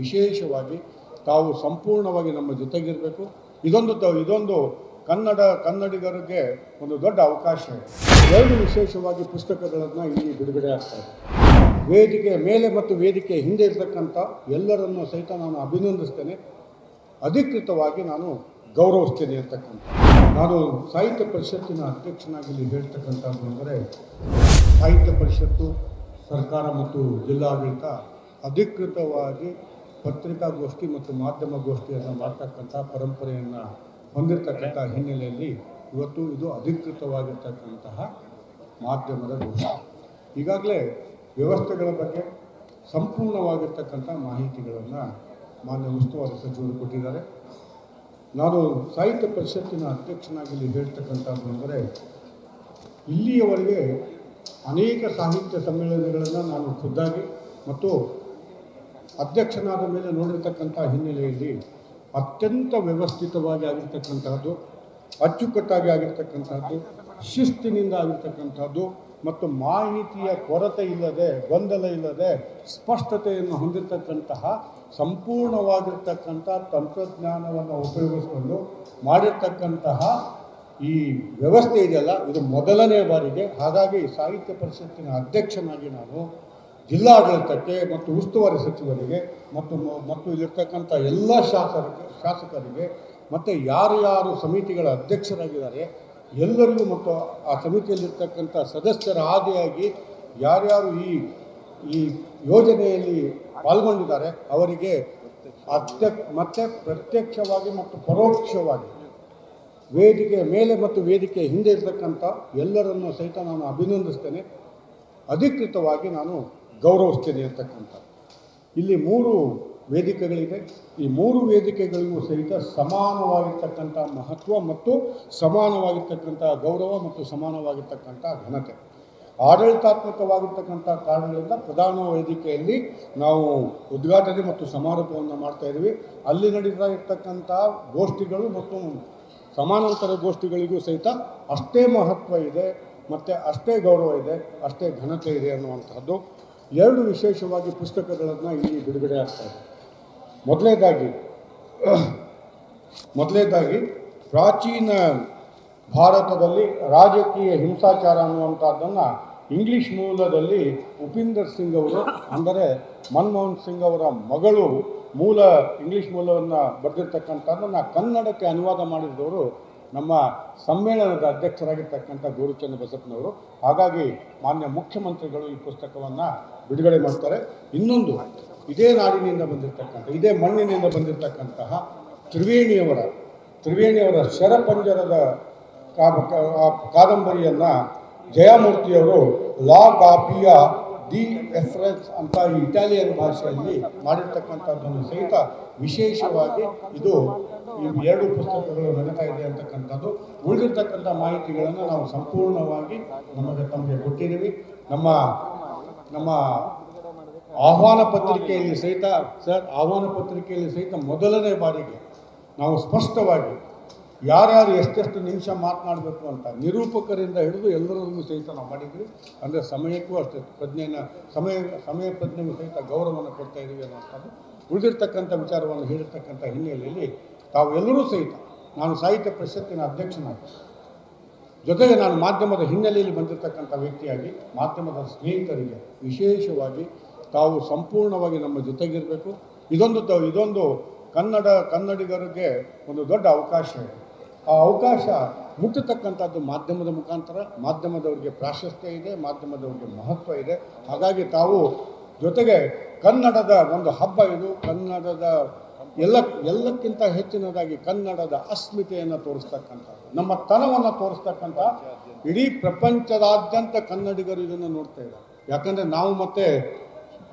ವಿಶೇಷವಾಗಿ ತಾವು ಸಂಪೂರ್ಣವಾಗಿ ನಮ್ಮ ಜೊತೆಗಿರಬೇಕು. ಇದೊಂದು ಇದೊಂದು ಕನ್ನಡ, ಕನ್ನಡಿಗರಿಗೆ ಒಂದು ದೊಡ್ಡ ಅವಕಾಶ. ಇದೆ ಎರಡು ವಿಶೇಷವಾಗಿ ಪುಸ್ತಕಗಳನ್ನು ಇಲ್ಲಿ ಬಿಡುಗಡೆ ಆಗ್ತಾ ಇದೆ. ವೇದಿಕೆ ಮೇಲೆ ಮತ್ತು ವೇದಿಕೆ ಹಿಂದೆ ಇರತಕ್ಕಂಥ ಎಲ್ಲರನ್ನು ಸಹಿತ ನಾನು ಅಭಿನಂದಿಸ್ತೇನೆ. ಅಧಿಕೃತವಾಗಿ ನಾನು ಗೌರವಿಸ್ತೇನೆ ಅಂತಕ್ಕಂಥ. ನಾನು ಸಾಹಿತ್ಯ ಪರಿಷತ್ತಿನ ಅಧ್ಯಕ್ಷನಾಗಿ ಇಲ್ಲಿ ಹೇಳ್ತಕ್ಕಂಥದ್ದು ಅಂದರೆ ಸಾಹಿತ್ಯ ಪರಿಷತ್ತು, ಸರ್ಕಾರ ಮತ್ತು ಜಿಲ್ಲಾಡಳಿತ ಅಧಿಕೃತವಾಗಿ ಪತ್ರಿಕಾಗೋಷ್ಠಿ ಮತ್ತು ಮಾಧ್ಯಮ ಗೋಷ್ಠಿಯನ್ನು ಮಾಡ್ತಕ್ಕಂಥ ಪರಂಪರೆಯನ್ನು ಹೊಂದಿರತಕ್ಕಂಥ ಹಿನ್ನೆಲೆಯಲ್ಲಿ ಇವತ್ತು ಇದು ಅಧಿಕೃತವಾಗಿರ್ತಕ್ಕಂತಹ ಮಾಧ್ಯಮದ ಗೋಷ್ಠಿ. ಈಗಾಗಲೇ ವ್ಯವಸ್ಥೆಗಳ ಬಗ್ಗೆ ಸಂಪೂರ್ಣವಾಗಿರ್ತಕ್ಕಂಥ ಮಾಹಿತಿಗಳನ್ನು ಮಾನ್ಯ ಉಸ್ತುವಾರಿ ಸಚಿವರು ಕೊಟ್ಟಿದ್ದಾರೆ. ನಾನು ಸಾಹಿತ್ಯ ಪರಿಷತ್ತಿನ ಅಧ್ಯಕ್ಷನಾಗಿ ಇಲ್ಲಿ ಹೇಳ್ತಕ್ಕಂಥದ್ದು ಅಂದರೆ ಇಲ್ಲಿಯವರೆಗೆ ಅನೇಕ ಸಾಹಿತ್ಯ ಸಮ್ಮೇಳನಗಳನ್ನು ನಾನು ಖುದ್ದಾಗಿ ಮತ್ತು ಅಧ್ಯಕ್ಷನಾದ ಮೇಲೆ ನೋಡಿರ್ತಕ್ಕಂಥ ಹಿನ್ನೆಲೆಯಲ್ಲಿ ಅತ್ಯಂತ ವ್ಯವಸ್ಥಿತವಾಗಿ ಆಗಿರ್ತಕ್ಕಂಥದ್ದು, ಅಚ್ಚುಕಟ್ಟಾಗಿ ಆಗಿರ್ತಕ್ಕಂಥದ್ದು, ಶಿಸ್ತಿನಿಂದ ಆಗಿರ್ತಕ್ಕಂಥದ್ದು ಮತ್ತು ಮಾಹಿತಿಯ ಕೊರತೆ ಇಲ್ಲದೆ, ಗೊಂದಲ ಇಲ್ಲದೆ, ಸ್ಪಷ್ಟತೆಯನ್ನು ಹೊಂದಿರತಕ್ಕಂತಹ ಸಂಪೂರ್ಣವಾಗಿರ್ತಕ್ಕಂಥ ತಂತ್ರಜ್ಞಾನವನ್ನು ಉಪಯೋಗಿಸಿಕೊಂಡು ಮಾಡಿರ್ತಕ್ಕಂತಹ ಈ ವ್ಯವಸ್ಥೆ ಇದೆಯಲ್ಲ, ಇದು ಮೊದಲನೇ ಬಾರಿಗೆ. ಹಾಗಾಗಿ ಸಾಹಿತ್ಯ ಪರಿಷತ್ತಿನ ಅಧ್ಯಕ್ಷನಾಗಿ ನಾನು ಜಿಲ್ಲಾಡಳಿತಕ್ಕೆ ಮತ್ತು ಉಸ್ತುವಾರಿ ಸಚಿವರಿಗೆ ಮತ್ತು ಮತ್ತು ಇಲ್ಲಿರ್ತಕ್ಕಂಥ ಎಲ್ಲ ಶಾಸಕ, ಶಾಸಕರಿಗೆ ಮತ್ತು ಯಾರು ಯಾರು ಸಮಿತಿಗಳ ಅಧ್ಯಕ್ಷರಾಗಿದ್ದಾರೆ, ಎಲ್ಲರಿಗೂ ಮತ್ತು ಆ ಸಮಿತಿಯಲ್ಲಿರ್ತಕ್ಕಂಥ ಸದಸ್ಯರ ಆದಿಯಾಗಿ ಯಾರ್ಯಾರು ಈ ಈ ಯೋಜನೆಯಲ್ಲಿ ಪಾಲ್ಗೊಂಡಿದ್ದಾರೆ, ಅವರಿಗೆ ಅತ್ಯ, ಮತ್ತು ಪ್ರತ್ಯಕ್ಷವಾಗಿ ಮತ್ತು ಪರೋಕ್ಷವಾಗಿ ವೇದಿಕೆ ಮೇಲೆ ಮತ್ತು ವೇದಿಕೆ ಹಿಂದೆ ಇರತಕ್ಕಂಥ ಎಲ್ಲರನ್ನು ಸಹಿತ ನಾನು ಅಭಿನಂದಿಸ್ತೇನೆ. ಅಧಿಕೃತವಾಗಿ ನಾನು ಗೌರವಿಸ್ತೇನೆ ಅಂತಕ್ಕಂಥ. ಇಲ್ಲಿ ಮೂರು ವೇದಿಕೆಗಳಿದೆ ಈ ಮೂರು ವೇದಿಕೆಗಳಿಗೂ ಸಹಿತ ಸಮಾನವಾಗಿರ್ತಕ್ಕಂಥ ಮಹತ್ವ ಮತ್ತು ಸಮಾನವಾಗಿರ್ತಕ್ಕಂಥ ಗೌರವ ಮತ್ತು ಸಮಾನವಾಗಿರ್ತಕ್ಕಂಥ ಘನತೆ. ಆಡಳಿತಾತ್ಮಕವಾಗಿರ್ತಕ್ಕಂಥ ಕಾರಣಗಳಿಂದ ಪ್ರಧಾನ ವೇದಿಕೆಯಲ್ಲಿ ನಾವು ಉದ್ಘಾಟನೆ ಮತ್ತು ಸಮಾರೋಪವನ್ನು ಮಾಡ್ತಾ ಇದ್ದೀವಿ. ಅಲ್ಲಿ ನಡೀತಾ ಇರ್ತಕ್ಕಂಥ ಗೋಷ್ಠಿಗಳು ಮತ್ತು ಸಮಾನಾಂತರ ಗೋಷ್ಠಿಗಳಿಗೂ ಸಹಿತ ಅಷ್ಟೇ ಮಹತ್ವ ಇದೆ, ಮತ್ತು ಅಷ್ಟೇ ಗೌರವ ಇದೆ, ಅಷ್ಟೇ ಘನತೆ ಇದೆ ಅನ್ನುವಂಥದ್ದು ಎರಡು ವಿಶೇಷವಾಗಿ ಪುಸ್ತಕಗಳನ್ನು ಇಲ್ಲಿ ಬಿಡುಗಡೆ ಆಗ್ತಾ ಇದೆ. ಮೊದಲನೇದಾಗಿ ಮೊದಲನೇದಾಗಿ ಪ್ರಾಚೀನ ಭಾರತದಲ್ಲಿ ರಾಜಕೀಯ ಹಿಂಸಾಚಾರ ಅನ್ನುವಂಥದ್ದನ್ನು ಇಂಗ್ಲಿಷ್ ಮೂಲದಲ್ಲಿ ಉಪೀಂದರ್ ಸಿಂಗ್ ಅವರು, ಅಂದರೆ ಮನಮೋಹನ್ ಸಿಂಗ್ ಅವರ ಮಗಳು ಮೂಲ ಇಂಗ್ಲಿಷ್ ಮೂಲವನ್ನು ಬರೆದಿರ್ತಕ್ಕಂಥದ್ದನ್ನು ಕನ್ನಡಕ್ಕೆ ಅನುವಾದ ಮಾಡಿದವರು ನಮ್ಮ ಸಮ್ಮೇಳನದ ಅಧ್ಯಕ್ಷರಾಗಿರ್ತಕ್ಕಂಥ ಗೌರಿಚಂದ್ರ ಬಸಪ್ಪನವರು. ಹಾಗಾಗಿ ಮಾನ್ಯ ಮುಖ್ಯಮಂತ್ರಿಗಳು ಈ ಪುಸ್ತಕವನ್ನು ಬಿಡುಗಡೆ ಮಾಡ್ತಾರೆ. ಇನ್ನೊಂದು, ಇದೇ ನಾಡಿನಿಂದ ಬಂದಿರತಕ್ಕಂಥ, ಇದೇ ಮಣ್ಣಿನಿಂದ ಬಂದಿರತಕ್ಕಂತಹ ತ್ರಿವೇಣಿಯವರ ತ್ರಿವೇಣಿಯವರ ಶರಪಂಜರದ ಕಾದಂಬರಿಯನ್ನು ಜಯಮೂರ್ತಿಯವರು ಲಾ ಗಾಪಿಯ ದಿ ಎಫ್ರೆನ್ಸ್ ಅಂತ ಇಟಾಲಿಯನ್ ಭಾಷೆಯಲ್ಲಿ ಮಾಡಿರ್ತಕ್ಕಂಥದ್ದನ್ನು ಸಹಿತ ವಿಶೇಷವಾಗಿ ಇದು ಈ ಎರಡು ಪುಸ್ತಕಗಳು ನಡೀತಾ ಇದೆ ಅಂತಕ್ಕಂಥದ್ದು. ಉಳಿದಿರ್ತಕ್ಕಂಥ ಮಾಹಿತಿಗಳನ್ನು ನಾವು ಸಂಪೂರ್ಣವಾಗಿ ನಮಗೆ ತಮಗೆ ಕೊಟ್ಟಿದ್ದೀವಿ. ನಮ್ಮ ನಮ್ಮ ಆಹ್ವಾನ ಪತ್ರಿಕೆಯಲ್ಲಿ ಸಹಿತ, ಸರ್, ಆಹ್ವಾನ ಪತ್ರಿಕೆಯಲ್ಲಿ ಸಹಿತ ಮೊದಲನೇ ಬಾರಿಗೆ ನಾವು ಸ್ಪಷ್ಟವಾಗಿ ಯಾರ್ಯಾರು ಎಷ್ಟೆಷ್ಟು ನಿಮಿಷ ಮಾತನಾಡಬೇಕು ಅಂತ ನಿರೂಪಕರಿಂದ ಹಿಡಿದು ಎಲ್ಲರನ್ನೂ ಸಹಿತ ನಾವು ಮಾಡಿದ್ವಿ ಅಂದರೆ ಸಮಯಕ್ಕೂ ಅಷ್ಟೇ ಪ್ರಜ್ಞೆಯನ್ನು ಸಮಯ ಸಮಯ ಪ್ರಜ್ಞೆಗೂ ಸಹಿತ ಗೌರವವನ್ನು ಕೊಡ್ತಾ ಇದ್ದೀವಿ ಅನ್ನೋಂಥದ್ದು ಉಳಿದಿರ್ತಕ್ಕಂಥ ವಿಚಾರವನ್ನು ಹೇಳಿರ್ತಕ್ಕಂಥ ಹಿನ್ನೆಲೆಯಲ್ಲಿ ತಾವು ಎಲ್ಲರೂ ಸಹಿತ ನಾನು ಸಾಹಿತ್ಯ ಪರಿಷತ್ತಿನ ಅಧ್ಯಕ್ಷನಾಗಿ, ಜೊತೆಗೆ ನಾನು ಮಾಧ್ಯಮದ ಹಿನ್ನೆಲೆಯಲ್ಲಿ ಬಂದಿರತಕ್ಕಂಥ ವ್ಯಕ್ತಿಯಾಗಿ, ಮಾಧ್ಯಮದ ಸ್ನೇಹಿತರಿಗೆ ವಿಶೇಷವಾಗಿ ತಾವು ಸಂಪೂರ್ಣವಾಗಿ ನಮ್ಮ ಜೊತೆಗಿರಬೇಕು. ಇದೊಂದು ಇದೊಂದು ಕನ್ನಡ ಕನ್ನಡಿಗರಿಗೆ ಒಂದು ದೊಡ್ಡ ಅವಕಾಶ ಇದೆ. ಆ ಅವಕಾಶ ಮುಟ್ಟತಕ್ಕಂಥದ್ದು ಮಾಧ್ಯಮದ ಮುಖಾಂತರ, ಮಾಧ್ಯಮದವರಿಗೆ ಪ್ರಾಶಸ್ತ್ಯ ಇದೆ, ಮಾಧ್ಯಮದವರಿಗೆ ಮಹತ್ವ ಇದೆ. ಹಾಗಾಗಿ ತಾವು ಜೊತೆಗೆ ಕನ್ನಡದ ಒಂದು ಹಬ್ಬ ಇದು. ಕನ್ನಡದ ಎಲ್ಲ, ಎಲ್ಲಕ್ಕಿಂತ ಹೆಚ್ಚಿನದಾಗಿ ಕನ್ನಡದ ಅಸ್ಮಿತೆಯನ್ನು ತೋರಿಸ್ತಕ್ಕಂಥದ್ದು. ನಮ್ಮ ತನವನ್ನು ತೋರಿಸ್ತಕ್ಕಂಥ ಇಡೀ ಪ್ರಪಂಚದಾದ್ಯಂತ ಕನ್ನಡಿಗರು ಇದನ್ನು ನೋಡ್ತಾ ಇದ್ದಾರೆ. ಯಾಕಂದರೆ ನಾವು ಮತ್ತೆ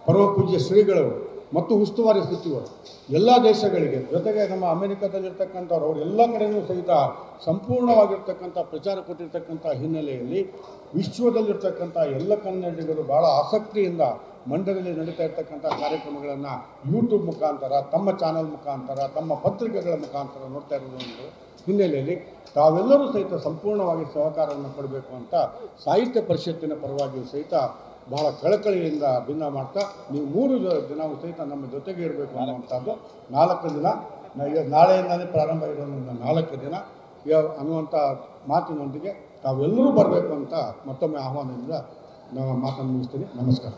ಪರಮ ಪೂಜ್ಯ ಶ್ರೀಗಳು ಮತ್ತು ಉಸ್ತುವಾರಿ ಸಚಿವರು, ಎಲ್ಲ ದೇಶಗಳಿಗೆ, ಜೊತೆಗೆ ನಮ್ಮ ಅಮೆರಿಕದಲ್ಲಿರ್ತಕ್ಕಂಥವ್ರು, ಅವರು ಎಲ್ಲ ಕಡೆಯೂ ಸಹಿತ ಸಂಪೂರ್ಣವಾಗಿರ್ತಕ್ಕಂಥ ಪ್ರಚಾರ ಕೊಟ್ಟಿರ್ತಕ್ಕಂಥ ಹಿನ್ನೆಲೆಯಲ್ಲಿ ವಿಶ್ವದಲ್ಲಿರ್ತಕ್ಕಂಥ ಎಲ್ಲ ಕನ್ನಡಿಗರು ಭಾಳ ಆಸಕ್ತಿಯಿಂದ ಮಂಡ್ಯದಲ್ಲಿ ನಡೀತಾ ಇರ್ತಕ್ಕಂಥ ಕಾರ್ಯಕ್ರಮಗಳನ್ನು ಯೂಟ್ಯೂಬ್ ಮುಖಾಂತರ, ತಮ್ಮ ಚಾನಲ್ ಮುಖಾಂತರ, ತಮ್ಮ ಪತ್ರಿಕೆಗಳ ಮುಖಾಂತರ ನೋಡ್ತಾ ಒಂದು ಹಿನ್ನೆಲೆಯಲ್ಲಿ ತಾವೆಲ್ಲರೂ ಸಹಿತ ಸಂಪೂರ್ಣವಾಗಿ ಸಹಕಾರವನ್ನು ಕೊಡಬೇಕು ಅಂತ ಸಾಹಿತ್ಯ ಪರಿಷತ್ತಿನ ಪರವಾಗಿಯೂ ಸಹಿತ ಬಹಳ ಕಳಕಳಿಯಿಂದ ಭಿನ್ನ ಮಾಡ್ತಾ, ನೀವು ಮೂರು ದಿನ ಸಹಿತ ನಮ್ಮ ಜೊತೆಗೆ ಇರಬೇಕು ಅನ್ನುವಂಥದ್ದು ನಾಲ್ಕು ದಿನ. ನಾಳೆಯಿಂದಲೇ ಪ್ರಾರಂಭ ಇರೋದ್ರಿಂದ ನಾಲ್ಕು ದಿನ. ಅನ್ನುವಂಥ ಮಾತಿನೊಂದಿಗೆ ತಾವೆಲ್ಲರೂ ಬರಬೇಕು ಅಂತ ಮತ್ತೊಮ್ಮೆ ಆಹ್ವಾನದಿಂದ ನಾವು ಮಾತನ್ನು ಮುಗಿಸ್ತೀನಿ. ನಮಸ್ಕಾರ.